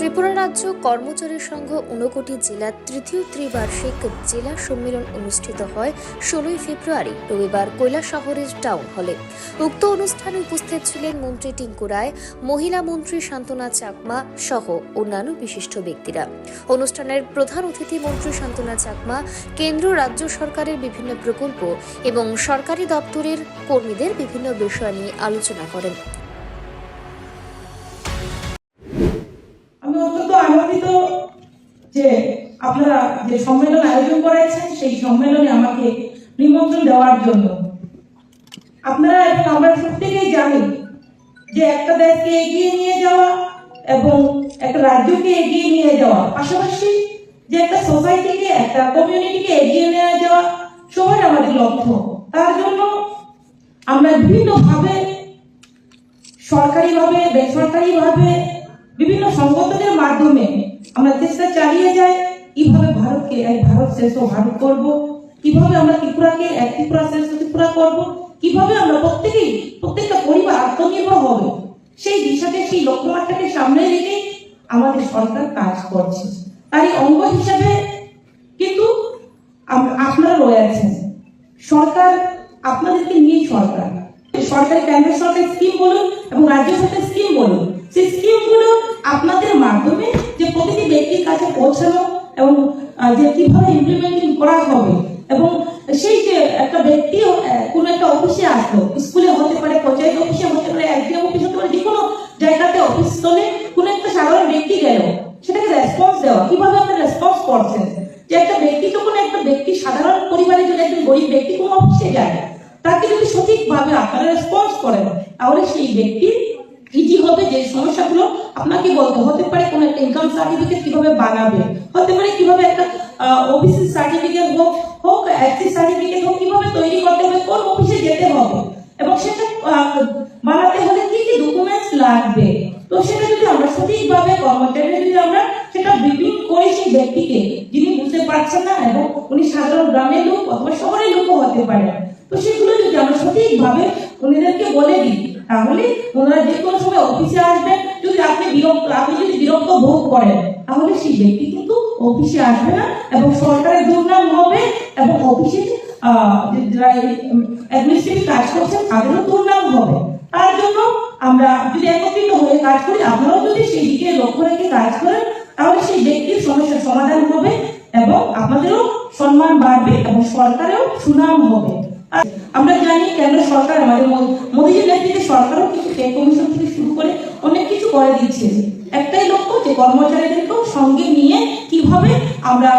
ত্রিপুরা রাজ্য কর্মচারী সংঘ ঊনকোটি জেলার তৃতীয় ত্রিবার্ষিক জেলা সম্মেলন অনুষ্ঠিত হয় ষোলোই ফেব্রুয়ারি, রবিবার কৈলা শহরের টাউন হলে। উক্ত অনুষ্ঠানে উপস্থিত ছিলেন মন্ত্রী টিঙ্কু রায়, মহিলা মন্ত্রী শান্তনা চাকমা সহ অন্যান্য বিশিষ্ট ব্যক্তিরা। অনুষ্ঠানের প্রধান অতিথি মন্ত্রী শান্তনা চাকমা, কেন্দ্র রাজ্য সরকারের বিভিন্ন প্রকল্প এবং সরকারি দপ্তরের কর্মীদের বিভিন্ন বিষয় নিয়ে আলোচনা করেন। যে আপনারা যে সম্মেলন আয়োজন করেছেন, সেই সম্মেলনে আমাকে নিমন্ত্রণ দেওয়ার জন্য। আপনারা এবং আমরা প্রত্যেকেই জানি যে একটা দেশকে এগিয়ে নিয়ে যাওয়া এবং একটা রাজ্যকে এগিয়ে নিয়ে যাওয়া, পাশাপাশি যে একটা সোসাইটিকে একটা কমিউনিটিকে এগিয়ে নিয়ে যাওয়া সবার আমাদের লক্ষ্য। তার জন্য আমরা বিভিন্নভাবে সরকারিভাবে, বেসরকারিভাবে বিভিন্ন সংগঠনের মাধ্যমে আমরা চেষ্টা চালিয়ে যাই কীভাবে ভারতকে এক ভারত শ্রেষ্ঠ ভারত করব। কীভাবে আমরা ত্রিপুরাকে এক ত্রিপুরা শ্রেষ্ঠ ত্রিপুরা করব। কীভাবে আমরা প্রত্যেকেই, প্রত্যেকটা পরিবার আত্মনির্ভর হবে। সেই দিশাকে, সেই লক্ষ্যমাত্রাকে সামনে রেখে আমাদের সরকার কাজ করছে। তারই অঙ্গ হিসাবে কিন্তু আপনারা রয়েছেন সরকার আপনাদেরকে নিয়ে সরকার। সরকারি কেন্দ্র সরকার স্কিম বলুন এবং রাজ্য সরকার স্কিম বলুন, সেই স্কিমগুলো আপনাদের মাধ্যমে কাছে পৌঁছানো এবং যে কীভাবে ইমপ্লিমেন্টিং করা হবে এবং সেই যে একটা ব্যক্তি কোনো একটা অফিসে আসলো, স্কুলে হতে পারে, পঞ্চায়েত অফিসে হতে পারে একদিন অফিস হতে পারে যে কোনো জায়গাতে অফিস স্থলে কোনো একটা সাধারণ ব্যক্তি গেল সেটাকে রেসপন্স দেওয়া কীভাবে আপনি রেসপন্স করছেন যে একটা ব্যক্তি যখন একটা ব্যক্তি সাধারণ পরিবারের যদি একজন গরিব ব্যক্তি কোনো অফিসে যায় তাকে যদি সঠিকভাবে আপনারা রেসপন্স করেন তাহলে সেই ব্যক্তির ইজি হবে যে সমস্যাগুলো আপনাকে বলতে হতে পারে কোনো একটা ইনকাম সার্টিফিকেট কীভাবে বানাবে? হতে পারে কীভাবে একটা ওবিসি সার্টিফিকেট হোক হোক এসসি সার্টিফিকেট হোক, কীভাবে তৈরি করতে হবে, কোন অফিসে যেতে হবে? এবং সেটা বানাতে হলে কি কি ডকুমেন্টস লাগবে? তো সেটা যদি আমরা সঠিকভাবে কর্মচারী যদি আমরা সেটা ব্রিফিং করি সেই ব্যক্তিকে, যিনি বুঝতে পারছেন না এবং উনি সাধারণ গ্রামের লোক অথবা শহরের লোকও হতে পারেন তো সেগুলো যদি আমরা সঠিকভাবে উনিদেরকে বলে দিই, তাহলে ওনারা যে কোনো সময় অফিসে আসবেন আপনি বিরক্ত, আপনি যদি বিরক্ত ভোগ করেন, তাহলে সেই ব্যক্তি কিন্তু অফিসে আসবে না এবং সরকারের দুর্নাম হবে এবং অফিসে যারা কাজ করছেন, তাদেরও দুর্নাম হবে। তার জন্য আমরা যদি একত্রিত হয়ে কাজ করি, আপনারাও যদি সেই দিকে লক্ষ্য রেখে কাজ করেন, তাহলে সেই ব্যক্তির সমস্যার সমাধান হবে এবং আপনাদেরও সম্মান বাড়বে এবং সরকারেও সুনাম হবে। আমরা জানি কেন্দ্র সরকার আমাদের মোদীজির নেতৃত্বে সরকারও কিছু কমিশন থেকে শুরু করে অনেক কিছু করে দিচ্ছে একটাই লক্ষ্য যে কর্মচারীদেরকেও সঙ্গে নিয়ে কীভাবে আমরা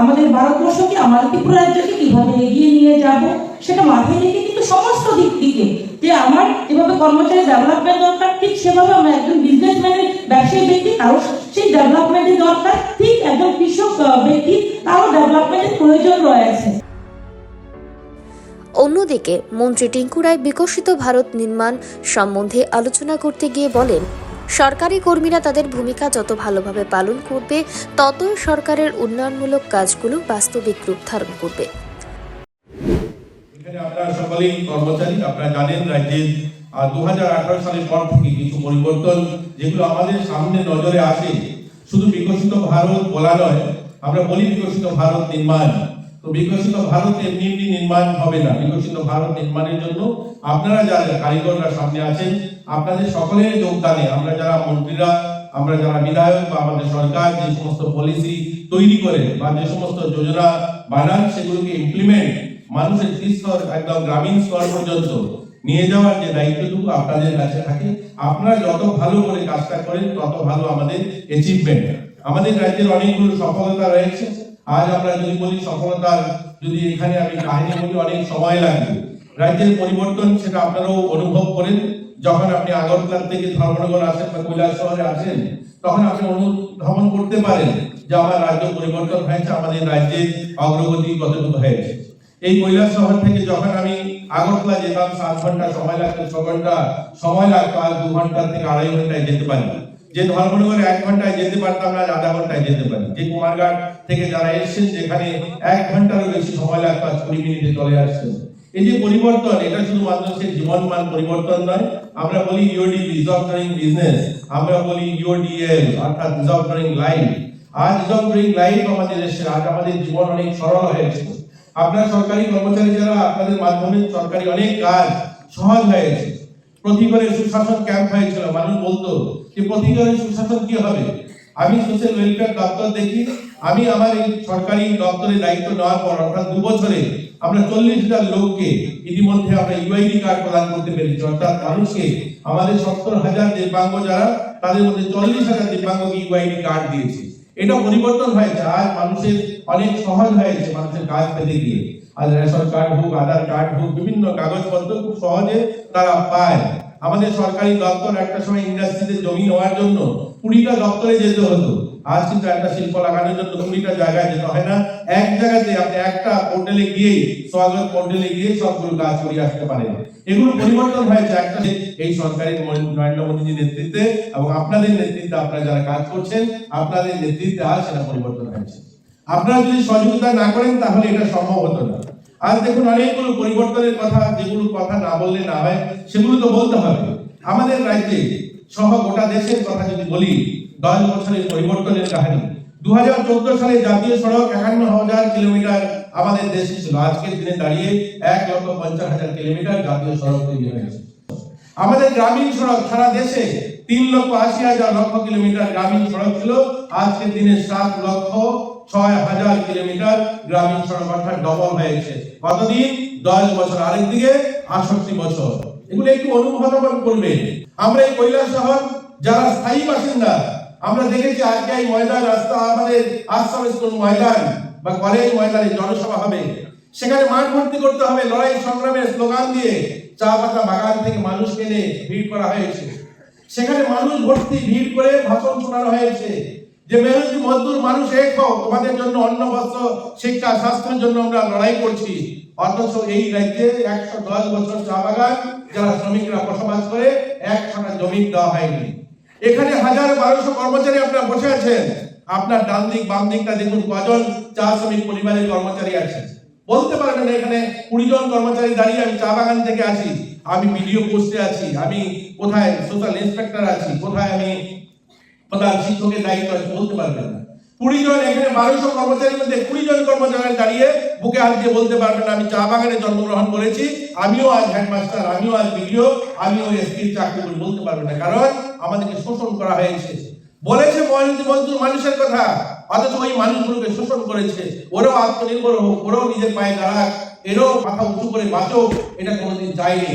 আমাদের ভারতবর্ষকে আমাদের ত্রিপুরা রাজ্যকে কীভাবে এগিয়ে নিয়ে যাব, সেটা মাথায় রেখে কিন্তু সমস্ত দিক থেকে যে আমার যেভাবে কর্মচারী ডেভেলপমেন্ট দরকার, ঠিক সেভাবে আমরা একজন বিজনেসম্যানের ব্যবসায়ী ব্যক্তি, তারও সেই ডেভেলপমেন্টের দরকার, ঠিক একজন কৃষক ব্যক্তি, তারও ডেভেলপমেন্টের প্রয়োজন রয়েছে। অন্যদিকে, মন্ত্রী টিঙ্কু রায় বিকশিত ভারত নির্মাণ সম্বন্ধে আলোচনা করতে গিয়ে বলেন, সরকারি কর্মীরা তাদের ভূমিকা যত ভালোভাবে পালন করবে, ততই সরকারের উন্নয়নমূলক কাজগুলো বাস্তবিক রূপ ধারণ করবে। সালের পর থেকে কিছু পরিবর্তন যেগুলো আমাদের সামনে নজরে আসে, শুধু বিকশিত ভারত বলা নয়, আমরা বলি বিকশিত ভারত নির্মাণ। তো বিকশিত ভারত এমনি এমনি নির্মাণ হবে না। বিকশিত ভারত নির্মাণের জন্য আপনারা যারা কারিগররা সামনে আছেন, আপনাদের সকলের যোগদানে, আমরা যারা মন্ত্রীরা, আমরা যারা বিধায়ক বা আমাদের সরকার যে সমস্ত পলিসি তৈরি করে বা যে সমস্ত যোজনা বানান, সেগুলোকে ইমপ্লিমেন্ট মানুষের স্তর একদম গ্রামীণ স্তর পর্যন্ত নিয়ে যাওয়ার যে দায়িত্বটুকু আপনাদের কাছে থাকে, আপনারা যত ভালো করে কাজটা করেন, তত ভালো আমাদের অ্যাচিভমেন্ট আমাদের রাজ্যের অনেকগুলো সফলতা রয়েছে। আজ আমরা যদি বলি সফলতার, যদি এখানে আমি কাহিনী বলি, অনেক সময় লাগবে। রাজ্যের পরিবর্তন সেটা আপনারাও অনুভব করেন। যখন আপনি আগরতলা থেকে ধর্মনগর আসেন বা কৈলাস শহরে আসেন, তখন আপনি অনুধাবন করতে পারেন যে আমার রাজ্য পরিবর্তন হয়েছে, আমাদের রাজ্যের অগ্রগতি কতটুকু হয়েছে। এই কৈলাস শহর থেকে যখন আমি আগরতলা যেতাম, সাত ঘণ্টা সময় লাগতো, ছ ঘণ্টা সময় লাগতো, আজ দু ঘণ্টা থেকে আড়াই ঘন্টায় যেতে পারি যে ধর্মনগরে এক ঘন্টায় যেতে পারতাম না আধা ঘন্টায় যেতে পারি। যে কুমারঘাট থেকে যারা এসেছেন, যেখানে এক ঘন্টারও বেশি সময় লাগতো, আজ কুড়ি মিনিটে চলে আসছেন। এই যে পরিবর্তন, এটা শুধু মানুষের জীবন মান পরিবর্তন নয়। আমরা বলি ইউডি রিজর্ভ ডুরিং বিজনেস আমরা বলি ইউডিএল অর্থাৎ রিজর্ভ ডুরিং লাইফ আজ রিজর্ভ ডুরিং লাইফ আমাদের এসে আজ আমাদের জীবন অনেক সরল হয়েছে আপনার সরকারি কর্মচারী যারা, আপনাদের মাধ্যমে সরকারি অনেক কাজ সহজ হয়েছে প্রতি ঘরে সুশাসন ক্যাম্প হয়েছিল, মানুষ বলতো, যে প্রতি ঘরে সুশাসন কি হবে? আমি সোশ্যাল ওয়েলফেয়ার দপ্তর দেখি, আমি আমার এই সরকারি দপ্তরের দায়িত্ব নেওয়ার পর, অর্থাৎ দু বছরে আমরা চল্লিশ হাজার লোককে ইতিমধ্যে আমরা ইউআইডি কার্ড প্রদান করতে পেরেছি। অর্থাৎ মানুষকে, আমাদের সত্তর হাজার দিব্যাঙ্গ যারা, তাদের মধ্যে চল্লিশ হাজার দিব্যাঙ্গকে ইউআইডি কার্ড দিয়েছি। এটা পরিবর্তন হয়েছে আজ মানুষের অনেক সহজ হয়েছে মানুষের কাজ পেতে গিয়ে। রেশন কার্ড হোক, আধার কার্ড হোক, বিভিন্ন কাগজপত্র খুব সহজে তারা পায়। আমাদের সরকারি দপ্তর একটা সময় ইন্ডাস্ট্রিতে জমি জন্য কুড়িটা দপ্তরে যেতে হতো। আজ কিন্তু একটা শিল্প লাগানোর জন্য কুড়িটা জায়গায় যেতে হয় না। এক জায়গাতে আপনি একটা পোর্টালে গিয়েই স্বাগত পোর্টালে গিয়ে সবগুলো কাজ আসতে পারেন। এগুলো পরিবর্তন হয়েছে একটা এই সরকারি নরেন্দ্র মোদীজির নেতৃত্বে এবং আপনাদের নেতৃত্বে আপনারা যারা কাজ করছেন, আপনাদের নেতৃত্বে আজ সেটা পরিবর্তন হয়েছে। আপনারা যদি সহযোগিতা না করেন, তাহলে এটা সম্ভব হতো না। আজ দেখুন অনেকগুলো পরিবর্তনের কথা, যেগুলো কথা না বললে না হয়, সেগুলো তো বলতে হবে। আমাদের রাজ্যে সহ গোটা দেশের কথা যদি বলি, দশ বছরের পরিবর্তনের কাহিনী। দুহাজার চোদ্দ সালে জাতীয় সড়ক একান্ন হাজার কিলোমিটার আমাদের দেশে ছিল। আজকের দিনে দাঁড়িয়ে এক লক্ষ পঞ্চাশ হাজার কিলোমিটার জাতীয় সড়ক তৈরি হয়েছে আমাদের গ্রামীণ সড়ক সারা দেশে তিন লক্ষ আশি হাজার লক্ষ কিলোমিটার গ্রামীণ সড়ক ছিল। আজকের দিনে সাত লক্ষ ছয় হাজার কিলোমিটার গ্রামীণ সড়ক অর্থাৎ ডবল হয়েছে। কতদিন? দশ বছর। আরেকদিকে আটষট্টি বছর। এগুলো একটু করবেন। আমরা এই কৈলাস শহর, যারা স্থায়ী বাসিন্দা, আমরা দেখেছি আজকে এই ময়দান রাস্তা আমাদের স্কুল ময়দান বা কলেজ ময়দানে জনসভা হবে। সেখানে মাঠ ভর্তি করতে হবে। লড়াই সংগ্রামের স্লোগান দিয়ে চা পাতা বাগান থেকে মানুষ এনে ভিড় করা হয়েছে। সেখানে মানুষ ভর্তি ভিড় করে ভাষণ শোনানো হয়েছে। যে মেহনতি মজদুর মানুষ এক হও, তোমাদের জন্য অন্ন, বস্ত্র, শিক্ষা, স্বাস্থ্যের জন্য আমরা লড়াই করছি। অথচ এই রাজ্যে একশো দশ বছর চা বাগান, যারা শ্রমিকরা বসবাস করে এক ছটা জমি দেওয়া হয়নি। এখানে হাজার বারোশো কর্মচারী আপনারা বসে আছেন। আপনার ডান দিক, বাম দিকটা দেখুন, কজন চা শ্রমিক পরিবারের কর্মচারী আছেন বলতে পারবেন এখানে কুড়ি জন কর্মচারী দাঁড়িয়ে আমি চা বাগান থেকে আসি আমি ভিডিও পোস্টে আছি, আমি কোথায় সোশ্যাল ইন্সপেক্টর আছি, কোথায় আমি প্রধান শিক্ষকের দায়িত্ব আছে, বলতে পারবেন না। কুড়ি জন এখানে বারোশো কর্মচারীর মধ্যে কুড়ি জন কর্মচারী দাঁড়িয়ে বুকে হাত দিয়ে বলতে পারবেন আমি চা বাগানে জন্মগ্রহণ করেছি, আমিও আজ হেডমাস্টার, আমিও আজ ভিডিও আমিও এসপির চাকরি করি, বলতে পারবেন না, কারণ আমাদেরকে শোষণ করা হয়েছে। বলেছে মহানন্দী মজদুর মানুষের কথা, অথচ ওই মানুষগুলোকে শোষণ করেছে। ওরাও আত্মনির্ভর হোক, ওরাও নিজের পায়ে দাঁড়াক, এরও মাথা উঁচু করে বাঁচুক, এটা কোনোদিন চাইনি